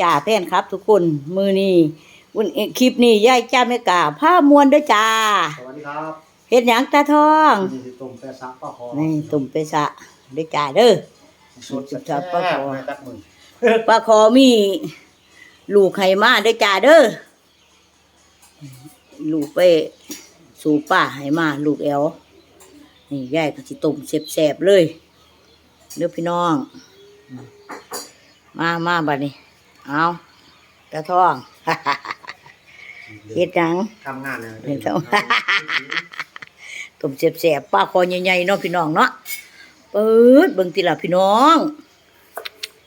จ่าแฟนครับ ทุกคนมือนี้วันเอ่อคลิปนี้ยายจ้าไม่กล้าผ้ามวนเด้วยจ้าสวัสดีครับเฮ็ดหยังตาทองนี่สิตุ่มแต่ซักป้าคอนี่ตุ่มไปสะเด้วยจ้าเด้อสดจัดจัดป้าคอตักมือปลาคอมี ลูกไข่มาเด้วยจ้าเด้อลูกไปสู่ป้าให้มาลูกแอวนี่ยายก็สิต้มแซ่บๆเลยเด้อพี่น้อง มามาบัดนี้ เอาตาทองเฮ็ดหยังทำงานเลยเฮ็ดจังต้มแซ่บๆปลาคอใหญ่ๆเนาะพี่น้องเนาะเปิดเบิ่งติล่ะพี่น้อง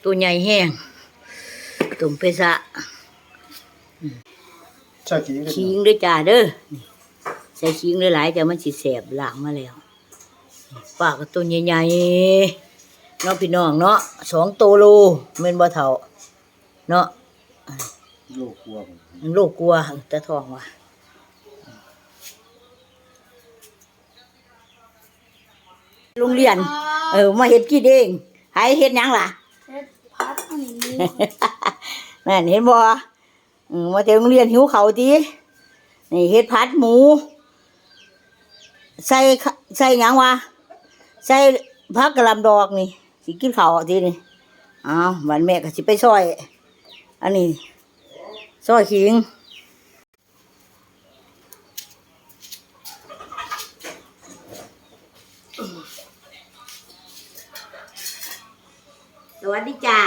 ตัวใหญ่แห้งต้มไปซะใช่ขี้ขิงด้วยจ้าเด้อนี่ใส่ขิงหลายๆจ้ะมันสิแสบล้างมาแล้วปลาก็ตัวใหญ่ๆเนาะพี่น้องเนาะสองโตโลแม่นบ่เท่า เนาะลูกกลัวผมโลกกลัวตะทองว่ะโรงเรียน เออ มาเฮ็ดกี่เด้งให้เฮ็ดหยังล่ะเฮ็ดพัดอันนี้นั่นเห็นบ่อืมมาแต่โรงเรียนหิวเขาวตินี่เฮ็ดผัดหมู ใส่ขะใส่หยังวะใส่ผักกะหล่ำดอกนี่สิกินข้าวทีนี่อ้าววันแม่ก็สิไปซอย อันนี้ซอยขิงสวัสดีจ้า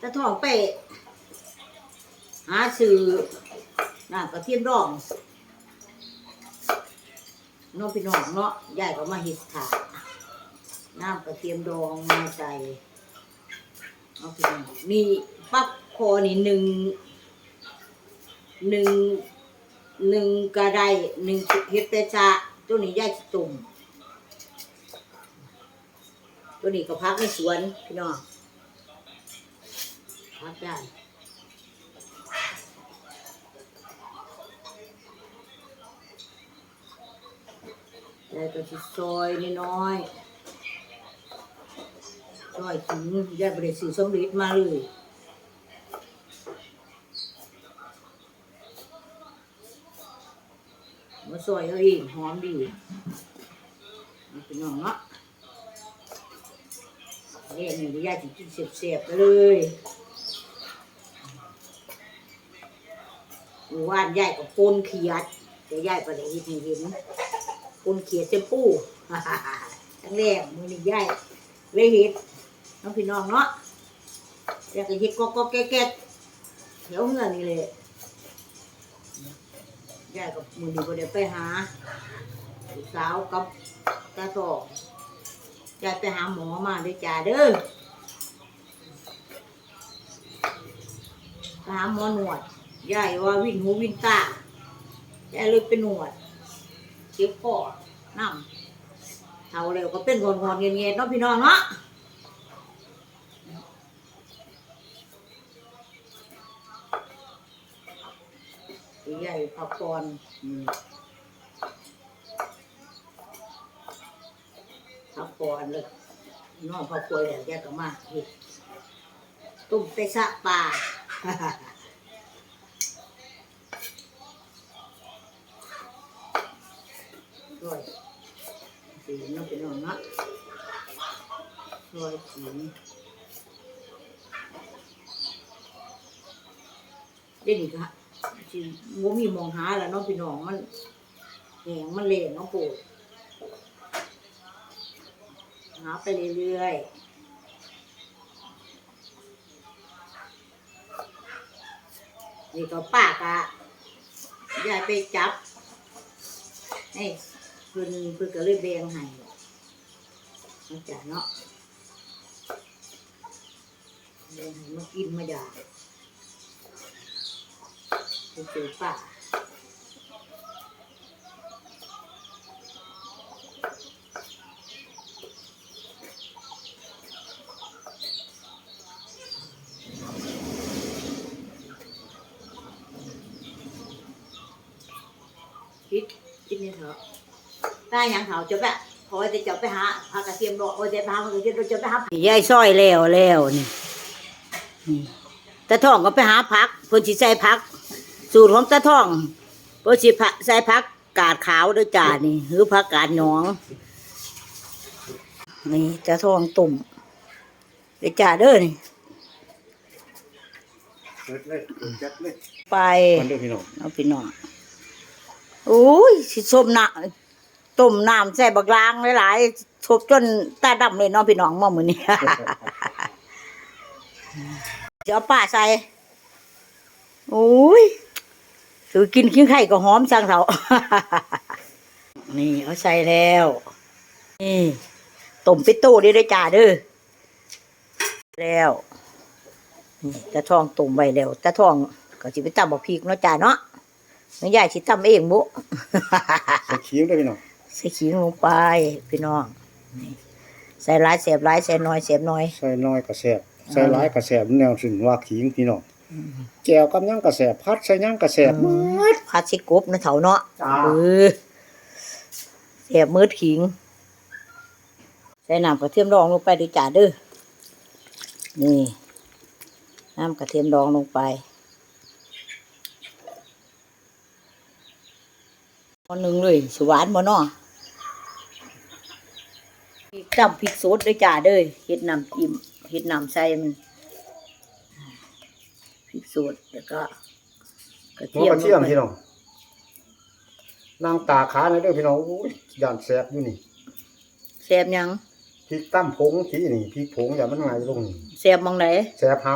ตะทองไปหาซื้อน้ำกระเทียมดองน้องพี่น้องเนาะยายก็มาเฮ็ดถาน้ำกระเทียมดองมาใส่ น้องพี่น้องมีปักคอนี่หนึ่งหนึ่งหนึ่งกระไดหนึ่งเฮ็ดแต่ชาตัวนี้ยายสิตุ่มตัวนี้ก็พักในสวนพี่น้องพักได้แล้วก็สิซอยน้อยๆ ซอยถึงยายบริสุทธิ์สมฤทธิ์มาเลยมาซอยเอาเองหอมดีนี่พี่น้องเนาะเนี่ยหนึ่ยายจะกินเสียบๆไปเลยหมู่บ้านยายกับปนเขียดแต่ยายประเดี๋ยวเห็นเห็นปนเขียดเจ้าปู้ทั้งแรกมือนี่ยายเลยเห็ด น้องพี่น้องเนาะอยากจะเห็ดก็ก็แก๊กๆแถวเงื่อนนี่เลยยายกับมือนี่ก็เดี๋ยวไปหาสาวกับตาทองจะไปหาหมอมาด้วยจ้าเด้อไปหาหมอหนวดยายว่าวิ่นหูวิ่นตายายเลยไปหนวดเจ็บคอน้ำเท่าเร็วก็เป็นงอนๆเงียบๆเนาะพี่น้องเนาะ ยายพักผ่อนพักผ่อนเลยน้องพักผ่อนแล้วแกก็มาเฮ็ดต้มไปสะปลาด้วยสีน้องเป็นน้องนะด้วยสีเดี๋ยวนี้ก็ สิบ่มีมองหาแล้วเน้องพี่น้องมันแหงมันเละเน้องปูหาไปเรื่อยๆนี่ก็ป้ากะยายไปจับให้เพิ่นเพิ่นก็เลยแบ่งให้มาจ้ะเนาะแบ่งให้มากินมาอยา กไปเจอป้าคิดคิดนี่เถอะได้ยังเขาจะแบบพอจะจะไปหาพากระเทียมดอกโอ้จะไปหาพากระเทียมดอกจะไปหาผียายซอยแล้วแล้วนี่นี่ตาทองก็ไปหาผักเพิ่นสิใส่ผัก สูตรของตาทองเพิ่นสิผักใส่ผักกาดขาวเด้วยจ้านี่หรือผักกาดหนอง นี่ตาทองตุ่มเด้อจ้าเด้อนี่เปิดเลยเปิดจัดเลยไปมันเด้อพี่น้องเอาพี่น้องโอ้ยสิส้มน้ำต้มน้ำใส่บักลางหลายๆทบจนตาดำเลยเน้องพี่น้องมอมือนี้จะเอาป่าใส่โอ้ย ถือกินขี้ไข่ก็หอมจังเถานี่เอาใส่แล้ว นี่ต้มปิโต้ได้ด้วยจ้าเด้อแล้วนี่ตะทองต้มไว้แล้วตะทองก็สิไปตำบักพริกเนาะจ้าเนาะแม่ยายสิตำเองบุใส่ขิงเด้อพี่น้องใส่ขิงลงไปพี่น้องนี่ใส่หลายเสียบหลายใส่น้อยเสียบน้อยใส่น้อยก็แซ่บใส่หลายก็แซ่บแนวถึงว่าขิงพี่น้อง แจ่วกับหยังก็แซ่บผัดใส่หยังก็แซ่บหมดผัดสิกบนะเถาเนาะจ้าเออเสียบมืดขิง ใส่น้ำกระเทียมดองลงไปด้วยจ้าเด้อนี่น้ำกระเทียมดองลงไปอันหนึ่งเลยสหวานบ่เนาะพริกจำพริกสดด้วยจ้าเด้อเฮ็ดน้ำจิ้มเฮ็ดน้ำใส่มัน พริกสดแล้วก็กระหัวเทียมกระเทียมลงไปพี่น้องนางตาขาในอยเด้อพี่น้องโอ้ยย่านแซ่บอยู่นี่แซ่บหยังพริกตั้มผงที่นี่พริกผงอย่ามันไงลงนี่แซ่บมองไหนแซ่บห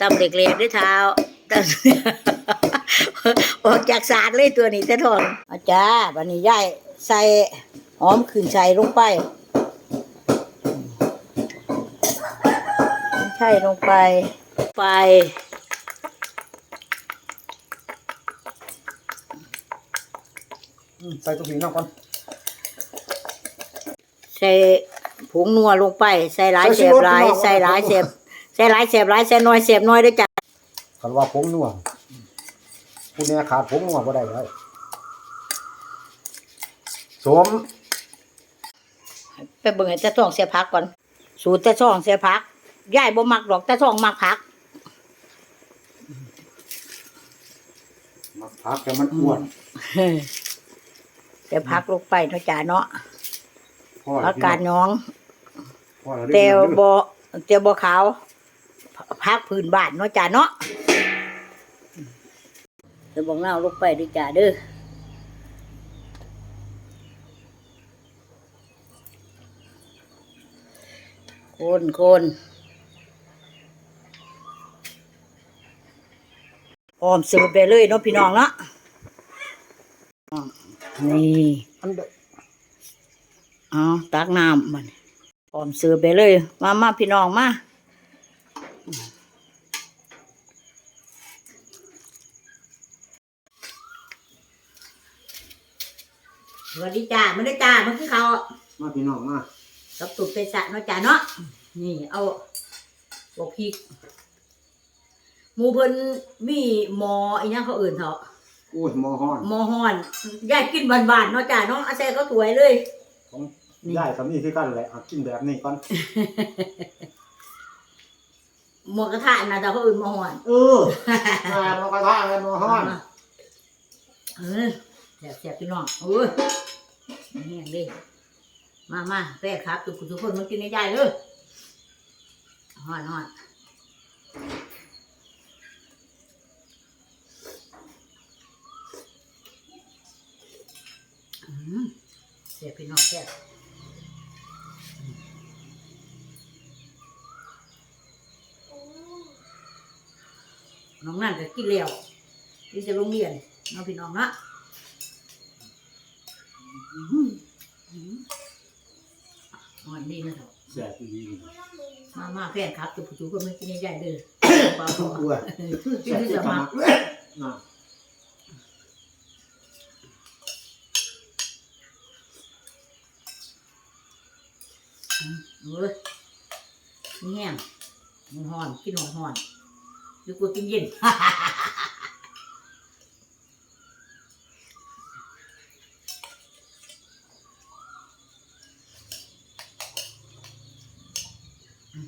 ตำเล็กๆด้วยเท้าตำ ออกจากสารเลยตัวนี้จะทองอาจารย์วันนี้ย่ายใส่หอมขึ้นใส่ลงไป ลงไปไปำอืมใส่ตัวพี่น้องก่อนใส่ผงนัวลงไป ใส่หลายเสียบหลายใส่หลายเสียบใส่หลายเสียบหลายใส่น้อยเสียบน้อยด้วยจ้ะคันว่าผงนัวผู้นี้ขาดผงนัวบ่ได้เลยสวมไปเบิ่งให้ตาทองเสียพักก่อน สูตรตาทองเสียพัก ยายบ่มักดอกตาทองมักพัก มาพักแต่มันอ้วนเสียพักลงไปเนาะจ้าเนาะพ่ออากาศน้อง พ่อแต่บ่แต่บ่ขาวพักพื้นบ้านเนาะจ้าเนาะเดี๋ยวบอกเล่าลงไปด้วยจ้าเด้อคนคน พร้อมสืบไปเลยเนาะพี่น้องเนาะอะนี่อันเดเอาตักน้ำมันพร้อมสืบไปเลย มามาพี่น้องมาสวัสดีจ้ามาได้จ้ามาคือเขามาพี่น้องมากับตุกเปสะเนาะจ้าเนาะนี่เอาบวกพริก หมูเพิ่นมีหมออีหยังเขาเอื่นเถอะอุ้ยหมอฮ้อนหมอฮ้อนยายกินบานๆเนาะจ้าเนาะอาแซ่ก็สวยเลย ของนี่ ยายกับนี่คือกันแหละเอากินแบบนี้ก่อนหมวกกระทะนะแต่เขาเอื่นหมอฮ้อนเออแม่เราก็ท่ากันหมอฮ้อนเออแสบแสบพี่น้องเออแห้งดิมามาแป้ครับทุกคนทุกคนมากินในใจเลยฮอนฮอนอืมแสบพี่น้องแสบน้องนั่นก็กินแล้วกินจะโรงเรียนน้องพี่น้องนะอร่อนดีนะเถอะแซ่บดีมามาแฟนครับทุกผู้ชมก็ไม่กินใหญ่ๆเด้อปล่าทุกตัวๆกินที่จะมา เออนี่แห้งมันหอนกินห่อนหรือกูกินเย็นอืม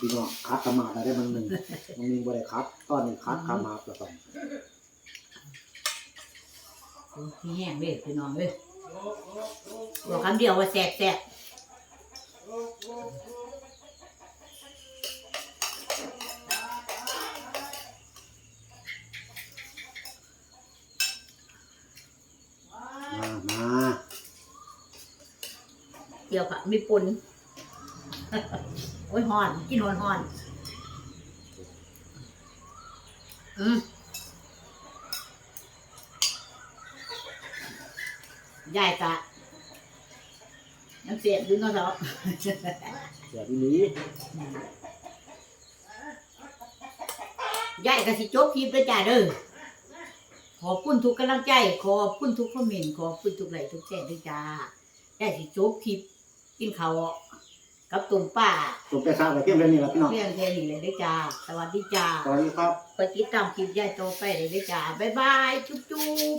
พี่น้องคัดขมาได้มันหนึ่งมันมีบ่ได้คัดตอนนี้คัดขมาแล้วก็พี่แห้งเลยพี่น้องเลยบอกคำเดียวว่าแสบแสบมามาเกี่ยวกับมีปน โอ้ยหอน กินหอนหอนอืมยายกะยังเสียบดึงก็เถอะเสียทีนี้ยายก็สิจบคลิปแล้วจ้าเด้อขอบคุณทุกกำลังใจ ขอบคุณทุกคอมเมนต์ขอบคุณทุกไลค์ทุกแชร์ด้วยจ้ายายสิจบคลิปกินข้าว กับตุ่มป้าตัวแกซ่าไปเพียงแค่นี้ละพี่น้องเรื่องแค่นี้เลยด้วยจ้า สวัสดีจ้าสวัสดีครับ ไปติดตามคลิปยายโตไปเลยด้วยจ้า บ๊ายบาย จุ๊บจุ๊บ